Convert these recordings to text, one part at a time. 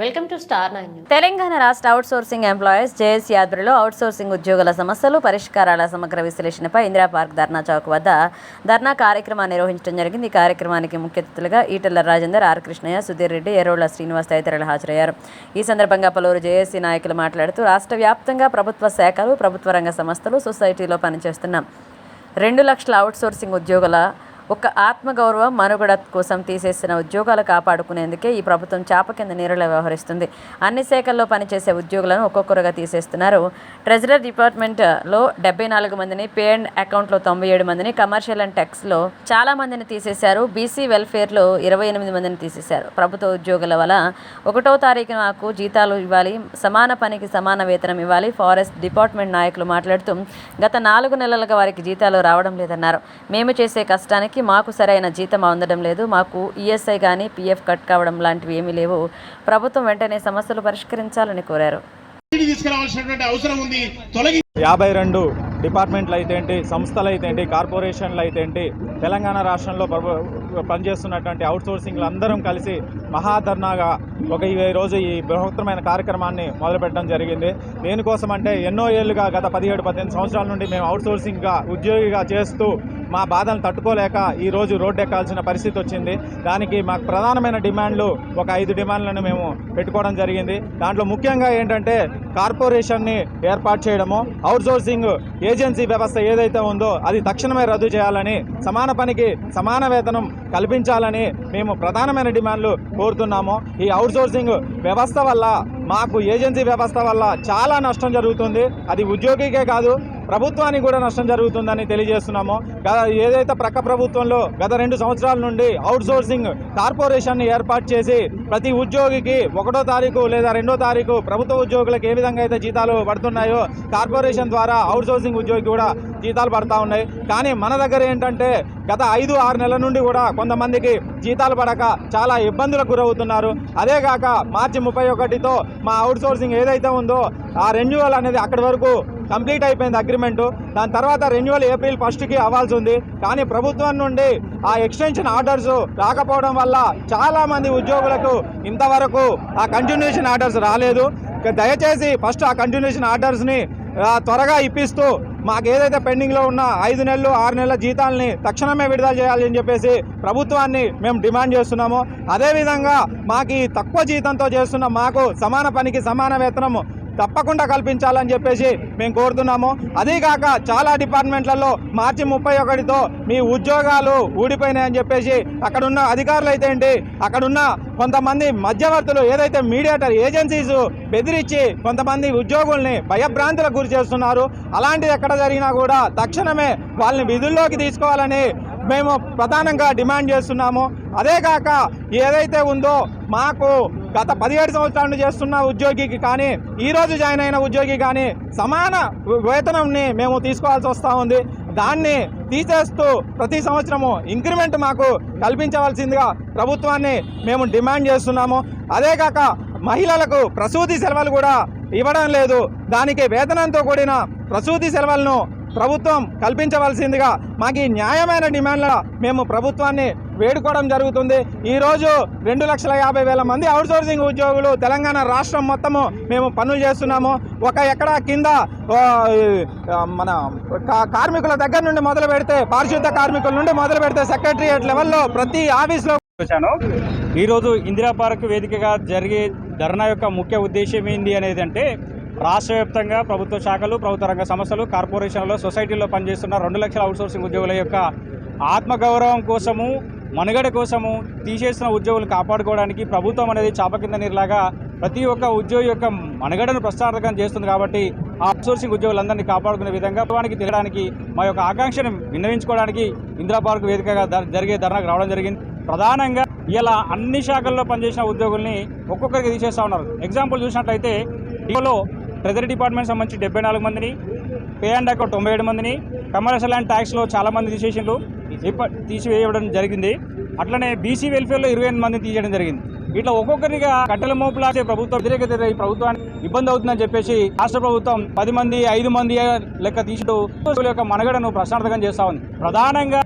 Welcome to star nine Telangana రాష్ట్ర outsourcing employees JS యాద్రిలో outsourcing ఉద్యోగుల సమస్యలు పరిష్కారాల సమగ్ర విశ్లేషణపై ఇందిరా పార్క్ ధర్నా చౌక్ వద్ద ధర్నా కార్యక్రమాన్ని నిర్వహించడం జరిగింది. ఈ కార్యక్రమానికి ముఖ్య అతిథులుగా ఈటెల రాజేందర్ ఆర్ కృష్ణయ్య సుధీర్ రెడ్డి ఎరోళ్ళ శ్రీనివాస్ తదితరులు హాజరయ్యారు. ఈ సందర్భంగా పలువురు జేఏసీ నాయకులు మాట్లాడుతూ రాష్ట్ర వ్యాప్తంగా ప్రభుత్వ శాఖలు ప్రభుత్వ రంగ సంస్థలు సొసైటీలో పనిచేస్తున్న రెండు లక్షల అవుట్సోర్సింగ్ ఉద్యోగుల ఒక ఆత్మగౌరవం మనుగడ కోసం తీసేసిన ఉద్యోగాలు కాపాడుకునేందుకే ఈ ప్రభుత్వం చాప కింద నీరులా వ్యవహరిస్తుంది. అన్ని శాఖల్లో పనిచేసే ఉద్యోగులను ఒక్కొక్కరుగా తీసేస్తున్నారు. ట్రెజరీ డిపార్ట్మెంట్లో డెబ్బై నాలుగు మందిని పే అండ్ అకౌంట్లో తొంభై ఏడు మందిని కమర్షియల్ అండ్ టెక్స్లో చాలా మందిని తీసేశారు. బీసీ వెల్ఫేర్లో ఇరవై ఎనిమిది మందిని తీసేశారు. ప్రభుత్వ ఉద్యోగుల వల్ల ఒకటో తారీఖు నాకు జీతాలు ఇవ్వాలి సమాన పనికి సమాన వేతనం ఇవ్వాలి ఫారెస్ట్ డిపార్ట్మెంట్ నాయకులు మాట్లాడుతూ గత నాలుగు నెలలుగా వారికి జీతాలు రావడం లేదన్నారు. మేము చేసే కష్టానికి మాకు సరైన జీతం అందడం లేదు. మాకు ఈఎస్ఐ కానీ పీఎఫ్ కట్ కావడం లాంటివి ఏమీ లేవు. ప్రభుత్వం వెంటనే సమస్యలు పరిష్కరించాలని కోరారు. తీసుకురావాల్సినటువంటి అవసరం ఉంది. తొలగి యాభై రెండు డిపార్ట్మెంట్లు అయితే ఏంటి సంస్థలు అయితేంటి కార్పొరేషన్లు అయితే ఏంటి తెలంగాణ రాష్ట్రంలో పనిచేస్తున్నటువంటి అవుట్సోర్సింగ్లు అందరం కలిసి మహాధర్నాగా ఒక ఈ రోజు ఈ బృహత్తరమైన కార్యక్రమాన్ని మొదలుపెట్టడం జరిగింది. దేనికోసం అంటే ఎన్నో ఏళ్ళుగా గత పదిహేడు పద్దెనిమిది సంవత్సరాల నుండి మేము అవుట్సోర్సింగ్గా ఉద్యోగిగా చేస్తూ మా బాధను తట్టుకోలేక ఈ రోజు రోడ్డు ఎక్కాల్సిన పరిస్థితి వచ్చింది. దానికి మాకు ప్రధానమైన డిమాండ్లు ఒక ఐదు డిమాండ్లను మేము పెట్టుకోవడం జరిగింది. దాంట్లో ముఖ్యంగా ఏంటంటే కార్పొరేషన్ని ఏర్పాటు చేయడము అవుట్సోర్సింగ్ ఏజెన్సీ వ్యవస్థ ఏదైతే ఉందో అది తక్షణమే రద్దు చేయాలని సమాన పనికి సమాన వేతనం కల్పించాలని మేము ప్రధానమైన డిమాండ్లు కోరుతున్నాము. ఈ అవుట్సోర్సింగ్ వ్యవస్థ వల్ల మాకు ఏజెన్సీ వ్యవస్థ వల్ల చాలా నష్టం జరుగుతుంది. అది ఉద్యోగికే కాదు ప్రభుత్వానికి కూడా నష్టం జరుగుతుందని తెలియజేస్తున్నాము. ఏదైతే ప్రక్క ప్రభుత్వంలో గత రెండు సంవత్సరాల నుండి అవుట్సోర్సింగ్ కార్పొరేషన్ని ఏర్పాటు చేసి ప్రతి ఉద్యోగికి ఒకటో తారీఖు లేదా రెండో తారీఖు ప్రభుత్వ ఉద్యోగులకు ఏ విధంగా అయితే జీతాలు పడుతున్నాయో కార్పొరేషన్ ద్వారా అవుట్సోర్సింగ్ ఉద్యోగి కూడా జీతాలు పడతా ఉన్నాయి. కానీ మన దగ్గర ఏంటంటే గత ఐదు ఆరు నెలల నుండి కూడా కొంతమందికి జీతాలు పడక చాలా ఇబ్బందులకు గురవుతున్నారు. అదేగాక మార్చి ముప్పై ఒకటితో మా అవుట్సోర్సింగ్ ఏదైతే ఉందో ఆ రెన్యువల్ అనేది అక్కడి వరకు కంప్లీట్ అయిపోయింది అగ్రిమెంటు. దాని తర్వాత రెన్యువల్ ఏప్రిల్ ఫస్ట్కి అవ్వాల్సి ఉంది. కానీ ప్రభుత్వం నుండి ఆ ఎక్స్టెన్షన్ ఆర్డర్స్ రాకపోవడం వల్ల చాలామంది ఉద్యోగులకు ఇంతవరకు ఆ కంటిన్యూషన్ ఆర్డర్స్ రాలేదు. దయచేసి ఫస్ట్ ఆ కంటిన్యూషన్ ఆర్డర్స్ని త్వరగా ఇప్పిస్తూ మాకు ఏదైతే పెండింగ్లో ఉన్న ఐదు నెలలు ఆరు నెలల జీతాలని తక్షణమే విడుదల చేయాలని చెప్పేసి ప్రభుత్వాన్ని మేము డిమాండ్ చేస్తున్నాము. అదేవిధంగా మాకు ఈ తక్కువ జీతంతో చేస్తున్న మాకు సమాన పనికి సమాన వేతనము తప్పకుండా కల్పించాలని చెప్పేసి మేము కోరుతున్నాము. అదీకాక చాలా డిపార్ట్మెంట్లలో మార్చి ముప్పై ఒకటితో మీ ఉద్యోగాలు ఊడిపోయినాయని చెప్పేసి అక్కడున్న అధికారులు అయితే ఏంటి అక్కడున్న కొంతమంది మధ్యవర్తులు ఏదైతే మీడియేటర్ ఏజెన్సీస్ బెదిరించి కొంతమంది ఉద్యోగుల్ని భయభ్రాంతులకు గురి చేస్తున్నారు అలాంటిది ఎక్కడ జరిగినా కూడా తక్షణమే వాళ్ళని విధుల్లోకి తీసుకోవాలని మేము ప్రధానంగా డిమాండ్ చేస్తున్నాము. అదే కాక ఏదైతే ఉందో మాకు గత పదిహేడు సంవత్సరాల నుండి చేస్తున్న ఉద్యోగికి కానీ ఈ రోజు జాయిన్ అయిన ఉద్యోగి కానీ సమాన వేతనంని మేము తీసుకోవాల్సి వస్తూ ఉంది. దాన్ని తీసేస్తూ ప్రతి సంవత్సరము ఇంక్రిమెంట్ మాకు కల్పించవలసిందిగా ప్రభుత్వాన్ని మేము డిమాండ్ చేస్తున్నాము. అదే కాక మహిళలకు ప్రసూతి సెలవులు కూడా ఇవ్వడం లేదు. దానికి వేతనంతో కూడిన ప్రసూతి సెలవులను ప్రభుత్వం కల్పించవలసిందిగా మాకు ఈ న్యాయమైన డిమాండ్ల మేము ప్రభుత్వాన్ని వేడుకోవడం జరుగుతుంది. ఈరోజు రెండు లక్షల యాభై వేల మంది అవుట్సోర్సింగ్ ఉద్యోగులు తెలంగాణ రాష్ట్రం మొత్తము మేము పనులు చేస్తున్నాము. ఒక ఎక్కడ కింద మన కార్మికుల దగ్గర నుండి మొదలు పెడితే పారిశుద్ధ కార్మికుల నుండి మొదలు పెడితే సెక్రటరియట్ లెవెల్లో ప్రతి ఆఫీస్లో వచ్చాను ఈరోజు ఇందిరా పార్క్ వేదికగా జరిగే ధర్నా యొక్క ముఖ్య ఉద్దేశం ఏంటి అనేది అంటే రాష్ట్ర వ్యాప్తంగా ప్రభుత్వ శాఖలు ప్రభుత్వ రంగ సంస్థలు కార్పొరేషన్లో సొసైటీలో పనిచేస్తున్న రెండు లక్షల అవుట్సోర్సింగ్ ఉద్యోగుల యొక్క ఆత్మగౌరవం కోసము మనుగడ కోసము తీసేసిన ఉద్యోగులు కాపాడుకోవడానికి ప్రభుత్వం అనేది చాప కింద నీరులాగా ప్రతి ఒక్క ఉద్యోగి యొక్క మనుగడను ప్రశ్నార్థకం చేస్తుంది కాబట్టి ఆ అవుట్సోర్సింగ్ ఉద్యోగులందరినీ కాపాడుకునే విధంగా ప్రభుత్వానికి తిరగడానికి మా యొక్క ఆకాంక్షను విన్నవించుకోవడానికి ఇందిరా పార్క్ వేదికగా జరిగే ధర్నాకు రావడం జరిగింది. ప్రధానంగా ఇలా అన్ని శాఖల్లో పనిచేసిన ఉద్యోగుల్ని ఒక్కొక్కరికి తీసేస్తా ఉన్నారు. ఎగ్జాంపుల్ చూసినట్లయితే డిఓలో ట్రెజరీ డిపార్ట్మెంట్ సంబంధించి డెబ్బై నాలుగు మందిని పే అండ్ అకౌంట్ తొంభై ఏడు మందిని కమర్షియల్ అండ్ ట్యాక్స్లో చాలామంది తీసేసిండ్రు. తీసివేయడం జరిగింది. అట్లనే బీసీ వెల్ఫేర్లో ఇరవై ఎనిమిది మందిని తీయడం జరిగింది. ఇట్లా ఒక్కొక్కరిగా కట్టెల మోపులా ప్రభుత్వం వ్యతిరేకత ఈ ప్రభుత్వానికి ఇబ్బంది అవుతుందని చెప్పేసి రాష్ట్ర ప్రభుత్వం పది మంది ఐదు మంది లెక్క తీసుకుంటూ ఉద్యోగుల యొక్క మనగడను ప్రశాంతకం చేస్తా ఉంది. ప్రధానంగా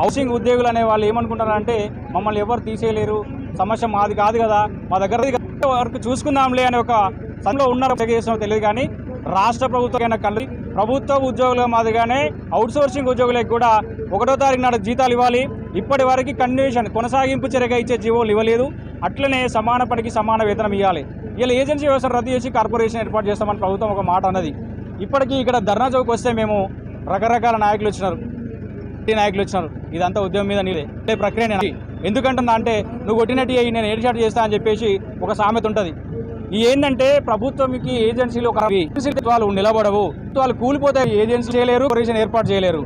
హౌసింగ్ ఉద్యోగులు అనే వాళ్ళు ఏమనుకుంటారంటే మమ్మల్ని ఎవరు తీసేయలేరు. సమస్య మాది కాదు కదా. మా దగ్గర వరకు చూసుకుందాంలే అనే ఒక సంలో ఉన్నారో తెలియదు కానీ రాష్ట్ర ప్రభుత్వం కలిసి ప్రభుత్వ ఉద్యోగుల మాదిరిగానే అవుట్సోర్సింగ్ ఉద్యోగులకు కూడా ఒకటో తారీఖు నాడు జీతాలు ఇవ్వాలి. ఇప్పటి వరకు కంటిన్యూషన్ కొనసాగింపు చర్యగా ఇచ్చే జీవోలు ఇవ్వలేదు. అట్లనే సమాన పనికి సమాన వేతనం ఇవ్వాలి. ఇలా ఏజెన్సీ వ్యవస్థ రద్దు చేసి కార్పొరేషన్ ఏర్పాటు చేస్తామని ప్రభుత్వం ఒక మాట అన్నది. ఇప్పటికీ ఇక్కడ ధర్నా చౌక్ వస్తే మేము రకరకాల నాయకులు వచ్చినారు. టీ నాయకులు వచ్చినారు. ఇదంతా ఉద్యమం మీద నీదే ఇదే ప్రక్రియ నేను ఎందుకంటున్నా అంటే నువ్వు కొట్టినట్టు అయ్యి నేను ఏర్పాటు చేస్తా అని చెప్పేసి ఒక సామెత ఉంటుంది. ఏంటంటే ప్రభుత్వంకి ఏజెన్సీలు ఒక వాళ్ళు నిలబడవు. వాళ్ళు కూలిపోతాయి ఏజెన్సీ చేయలేరు కార్పొరేషన్ ఏర్పాటు చేయలేరు.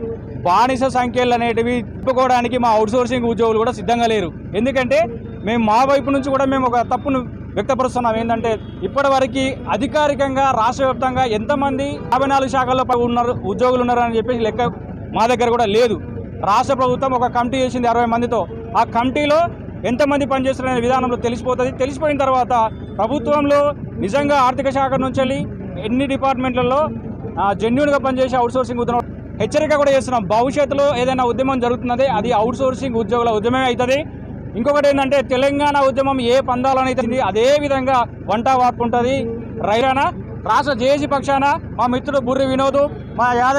బానిస సంఖ్యలు అనేటివి తిప్పుకోవడానికి మా అవుట్సోర్సింగ్ ఉద్యోగులు కూడా సిద్ధంగా లేరు. ఎందుకంటే మేము మా వైపు నుంచి కూడా మేము ఒక తప్పును వ్యక్తపరుస్తున్నాం. ఏంటంటే ఇప్పటివరకు అధికారికంగా రాష్ట్ర వ్యాప్తంగా ఎంతమంది యాభై నాలుగు శాఖల్లో ఉన్నారు ఉద్యోగులు ఉన్నారు అని చెప్పేసి లెక్క మా దగ్గర కూడా లేదు. రాష్ట్ర ప్రభుత్వం ఒక కమిటీ చేసింది అరవై మందితో. ఆ కమిటీలో ఎంతమంది పనిచేస్తున్నారనే విధానంలో తెలిసిపోతుంది. తెలిసిపోయిన తర్వాత ప్రభుత్వంలో నిజంగా ఆర్థిక శాఖ నుంచి వెళ్ళి ఎన్ని డిపార్ట్మెంట్లలో జెన్యున్గా పనిచేసే అవుట్సోర్సింగ్ ఉద్యమం హెచ్చరిక కూడా చేస్తున్నాం. భవిష్యత్తులో ఏదైనా ఉద్యమం జరుగుతున్నది అది అవుట్సోర్సింగ్ ఉద్యోగుల ఉద్యమమే అవుతుంది. ఇంకొకటి ఏంటంటే తెలంగాణ ఉద్యమం ఏ పందాలనైతుంది అదే విధంగా వంట వార్పు ఉంటుంది. రైలానా రాష్ట్ర జేఏసీ పక్షాన మా మిత్రుడు బుర్రి వినోద్ మా యాదగిరి